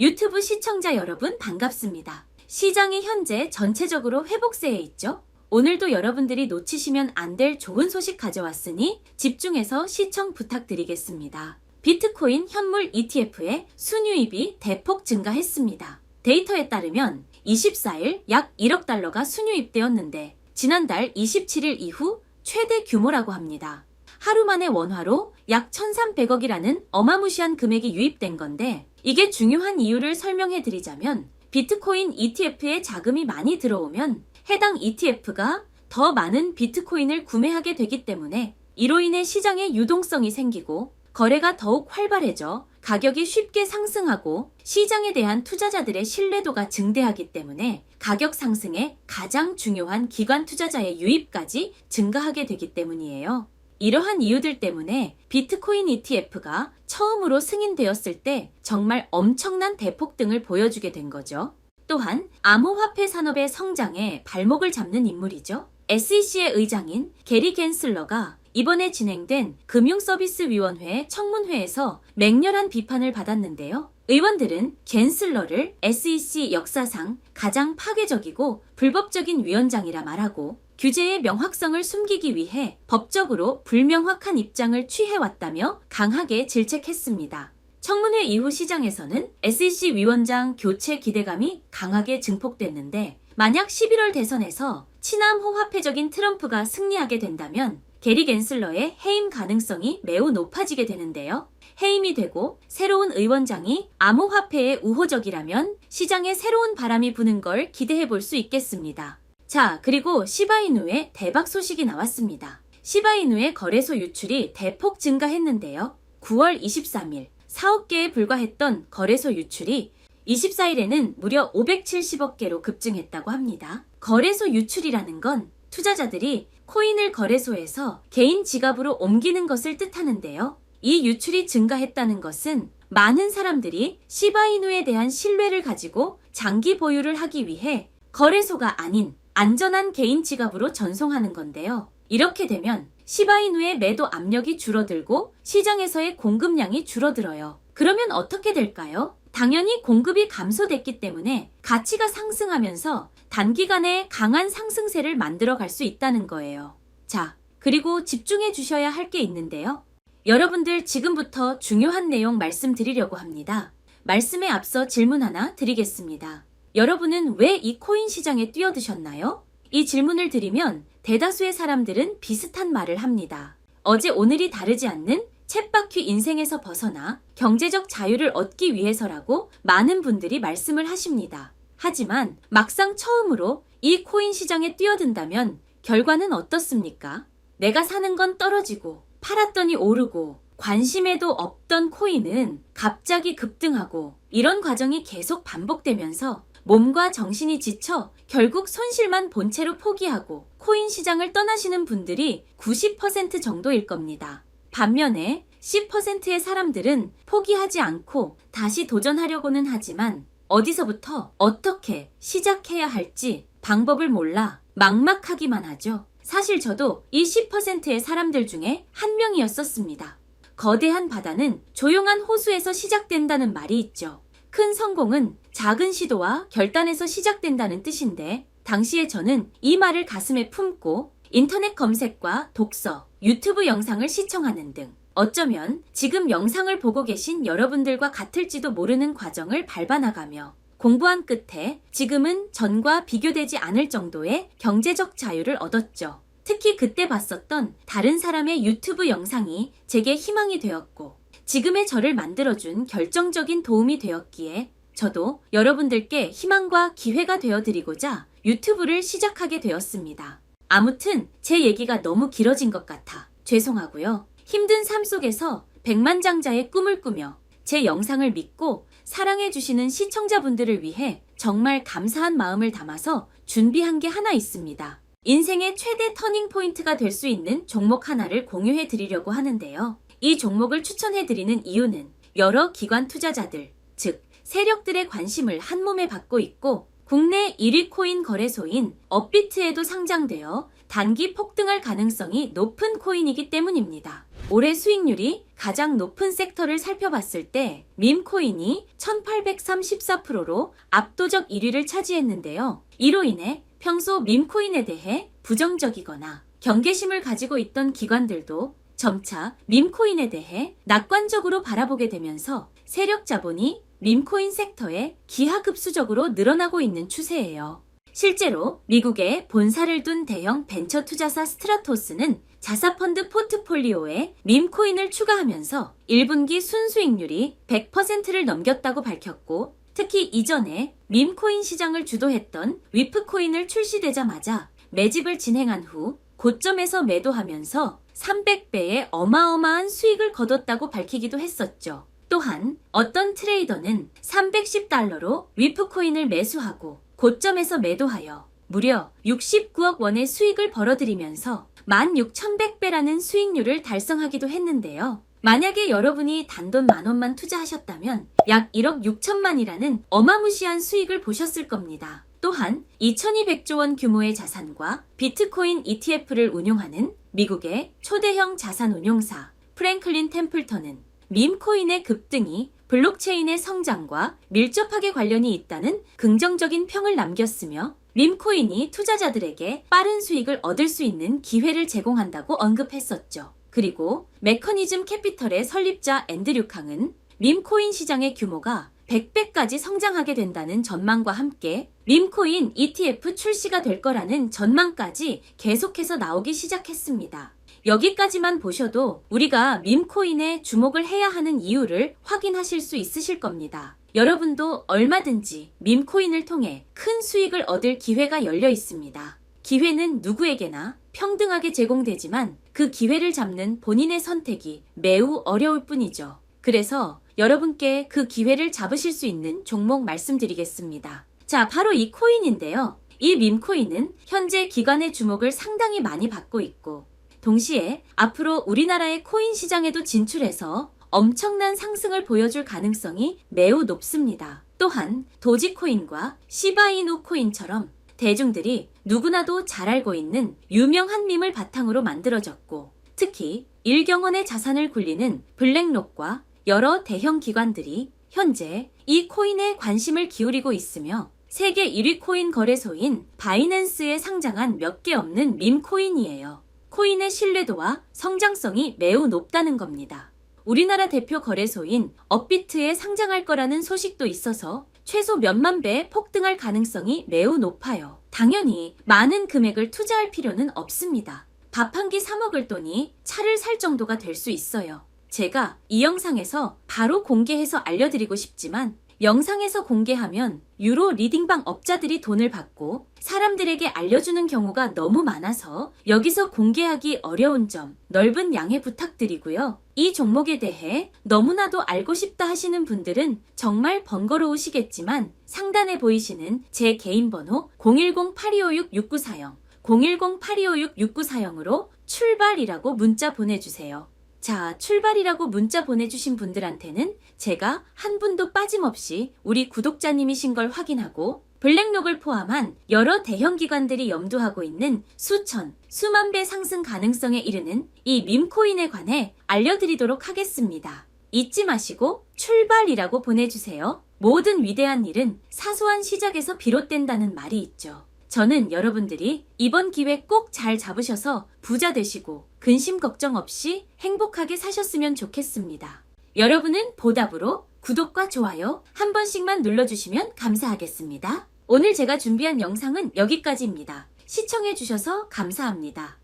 유튜브 시청자 여러분 반갑습니다. 시장이 현재 전체적으로 회복세에 있죠? 오늘도 여러분들이 놓치시면 안 될 좋은 소식 가져왔으니 집중해서 시청 부탁드리겠습니다. 비트코인 현물 ETF의 순유입이 대폭 증가했습니다. 데이터에 따르면 24일 약 1억 달러가 순유입되었는데 지난달 27일 이후 최대 규모라고 합니다. 하루 만에 원화로 약 1,300억이라는 어마무시한 금액이 유입된 건데 이게 중요한 이유를 설명해 드리자면 비트코인 ETF에 자금이 많이 들어오면 해당 ETF가 더 많은 비트코인을 구매하게 되기 때문에 이로 인해 시장에 유동성이 생기고 거래가 더욱 활발해져 가격이 쉽게 상승하고 시장에 대한 투자자들의 신뢰도가 증대하기 때문에 가격 상승에 가장 중요한 기관 투자자의 유입까지 증가하게 되기 때문이에요. 이러한 이유들 때문에 비트코인 ETF가 처음으로 승인되었을 때 정말 엄청난 대폭등을 보여주게 된 거죠. 또한 암호화폐 산업의 성장에 발목을 잡는 인물이죠. SEC의 의장인 게리 겐슬러가 이번에 진행된 금융서비스위원회 청문회에서 맹렬한 비판을 받았는데요. 의원들은 겐슬러를 SEC 역사상 가장 파괴적이고 불법적인 위원장이라 말하고 규제의 명확성을 숨기기 위해 법적으로 불명확한 입장을 취해왔다며 강하게 질책했습니다. 청문회 이후 시장에서는 SEC 위원장 교체 기대감이 강하게 증폭됐는데 만약 11월 대선에서 친암 호화폐적인 트럼프가 승리하게 된다면 게리 겐슬러의 해임 가능성이 매우 높아지게 되는데요. 해임이 되고 새로운 의원장이 암호화폐에 우호적이라면 시장에 새로운 바람이 부는 걸 기대해 볼 수 있겠습니다. 자, 그리고 시바이누의 대박 소식이 나왔습니다. 시바이누의 거래소 유출이 대폭 증가했는데요. 9월 23일 4억 개에 불과했던 거래소 유출이 24일에는 무려 570억 개로 급증했다고 합니다. 거래소 유출이라는 건 투자자들이 코인을 거래소에서 개인 지갑으로 옮기는 것을 뜻하는데요. 이 유출이 증가했다는 것은 많은 사람들이 시바이누에 대한 신뢰를 가지고 장기 보유를 하기 위해 거래소가 아닌 안전한 개인 지갑으로 전송하는 건데요. 이렇게 되면 시바이누의 매도 압력이 줄어들고 시장에서의 공급량이 줄어들어요. 그러면 어떻게 될까요? 당연히 공급이 감소됐기 때문에 가치가 상승하면서 단기간에 강한 상승세를 만들어 갈 수 있다는 거예요. 자, 그리고 집중해 주셔야 할 게 있는데요. 여러분들 지금부터 중요한 내용 말씀드리려고 합니다. 말씀에 앞서 질문 하나 드리겠습니다. 여러분은 왜 이 코인 시장에 뛰어드셨나요? 이 질문을 드리면 대다수의 사람들은 비슷한 말을 합니다. 어제 오늘이 다르지 않는 챗바퀴 인생에서 벗어나 경제적 자유를 얻기 위해서라고 많은 분들이 말씀을 하십니다. 하지만 막상 처음으로 이 코인 시장에 뛰어든다면 결과는 어떻습니까? 내가 사는 건 떨어지고 팔았더니 오르고 관심에도 없던 코인은 갑자기 급등하고 이런 과정이 계속 반복되면서 몸과 정신이 지쳐 결국 손실만 본채로 포기하고 코인 시장을 떠나시는 분들이 90% 정도일 겁니다. 반면에 10%의 사람들은 포기하지 않고 다시 도전하려고는 하지만 어디서부터 어떻게 시작해야 할지 방법을 몰라 막막하기만 하죠. 사실 저도 이 10%의 사람들 중에 한 명이었었습니다. 거대한 바다는 조용한 호수에서 시작된다는 말이 있죠. 큰 성공은 작은 시도와 결단에서 시작된다는 뜻인데, 당시에 저는 이 말을 가슴에 품고 인터넷 검색과 독서, 유튜브 영상을 시청하는 등 어쩌면 지금 영상을 보고 계신 여러분들과 같을지도 모르는 과정을 밟아나가며 공부한 끝에 지금은 전과 비교되지 않을 정도의 경제적 자유를 얻었죠. 특히 그때 봤었던 다른 사람의 유튜브 영상이 제게 희망이 되었고 지금의 저를 만들어준 결정적인 도움이 되었기에 저도 여러분들께 희망과 기회가 되어드리고자 유튜브를 시작하게 되었습니다. 아무튼 제 얘기가 너무 길어진 것 같아 죄송하고요. 힘든 삶 속에서 백만장자의 꿈을 꾸며 제 영상을 믿고 사랑해주시는 시청자분들을 위해 정말 감사한 마음을 담아서 준비한 게 하나 있습니다. 인생의 최대 터닝 포인트가 될 수 있는 종목 하나를 공유해 드리려고 하는데요. 이 종목을 추천해 드리는 이유는 여러 기관 투자자들, 즉, 세력들의 관심을 한 몸에 받고 있고 국내 1위 코인 거래소인 업비트에도 상장되어 단기 폭등할 가능성이 높은 코인이기 때문입니다. 올해 수익률이 가장 높은 섹터를 살펴봤을 때 밈코인이 1834%로 압도적 1위를 차지했는데요. 이로 인해 평소 밈코인에 대해 부정적이거나 경계심을 가지고 있던 기관들도 점차 밈코인에 대해 낙관적으로 바라보게 되면서 세력 자본이 밈코인 섹터에 기하급수적으로 늘어나고 있는 추세예요. 실제로 미국에 본사를 둔 대형 벤처 투자사 스트라토스는 자사펀드 포트폴리오에 밈코인을 추가하면서 1분기 순수익률이 100%를 넘겼다고 밝혔고 특히 이전에 밈코인 시장을 주도했던 위프코인을 출시되자마자 매집을 진행한 후 고점에서 매도하면서 300배의 어마어마한 수익을 거뒀다고 밝히기도 했었죠. 또한 어떤 트레이더는 310달러로 위프코인을 매수하고 고점에서 매도하여 무려 69억 원의 수익을 벌어들이면서 16,100배라는 수익률을 달성하기도 했는데요. 만약에 여러분이 단돈 만 원만 투자하셨다면 약 1억 6천만이라는 어마무시한 수익을 보셨을 겁니다. 또한 2200조 원 규모의 자산과 비트코인 ETF를 운용하는 미국의 초대형 자산 운용사 프랭클린 템플턴은 밈코인의 급등이 블록체인의 성장과 밀접하게 관련이 있다는 긍정적인 평을 남겼으며 밈코인이 투자자들에게 빠른 수익을 얻을 수 있는 기회를 제공한다고 언급했었죠. 그리고 메커니즘 캐피털의 설립자 앤드류 캉은 밈코인 시장의 규모가 100배까지 성장하게 된다는 전망과 함께 밈코인 ETF 출시가 될 거라는 전망까지 계속해서 나오기 시작했습니다. 여기까지만 보셔도 우리가 밈코인에 주목을 해야 하는 이유를 확인하실 수 있으실 겁니다. 여러분도 얼마든지 밈코인을 통해 큰 수익을 얻을 기회가 열려 있습니다. 기회는 누구에게나 평등하게 제공되지만 그 기회를 잡는 본인의 선택이 매우 어려울 뿐이죠. 그래서 여러분께 그 기회를 잡으실 수 있는 종목 말씀드리겠습니다. 자, 바로 이 코인인데요. 이 밈코인은 현재 기관의 주목을 상당히 많이 받고 있고 동시에 앞으로 우리나라의 코인 시장에도 진출해서 엄청난 상승을 보여줄 가능성이 매우 높습니다. 또한 도지코인과 시바이누 코인처럼 대중들이 누구나도 잘 알고 있는 유명한 밈을 바탕으로 만들어졌고 특히 일경원의 자산을 굴리는 블랙록과 여러 대형 기관들이 현재 이 코인에 관심을 기울이고 있으며 세계 1위 코인 거래소인 바이낸스에 상장한 몇 개 없는 밈코인이에요. 코인의 신뢰도와 성장성이 매우 높다는 겁니다. 우리나라 대표 거래소인 업비트에 상장할 거라는 소식도 있어서 최소 몇만 배 폭등할 가능성이 매우 높아요. 당연히 많은 금액을 투자할 필요는 없습니다. 밥 한 끼 사 먹을 돈이 차를 살 정도가 될 수 있어요. 제가 이 영상에서 바로 공개해서 알려드리고 싶지만 영상에서 공개하면 유로 리딩방 업자들이 돈을 받고 사람들에게 알려주는 경우가 너무 많아서 여기서 공개하기 어려운 점 넓은 양해 부탁드리고요. 이 종목에 대해 너무나도 알고 싶다 하시는 분들은 정말 번거로우시겠지만 상단에 보이시는 제 개인 번호 010-8256-6940 010-8256-6940으로 출발이라고 문자 보내주세요. 자, 출발이라고 문자 보내주신 분들한테는 제가 한 분도 빠짐없이 우리 구독자님이신 걸 확인하고 블랙록을 포함한 여러 대형 기관들이 염두하고 있는 수천, 수만 배 상승 가능성에 이르는 이 밈코인에 관해 알려드리도록 하겠습니다. 잊지 마시고 출발이라고 보내주세요. 모든 위대한 일은 사소한 시작에서 비롯된다는 말이 있죠. 저는 여러분들이 이번 기회 꼭 잘 잡으셔서 부자 되시고 근심 걱정 없이 행복하게 사셨으면 좋겠습니다. 여러분은 보답으로 구독과 좋아요 한 번씩만 눌러주시면 감사하겠습니다. 오늘 제가 준비한 영상은 여기까지입니다. 시청해주셔서 감사합니다.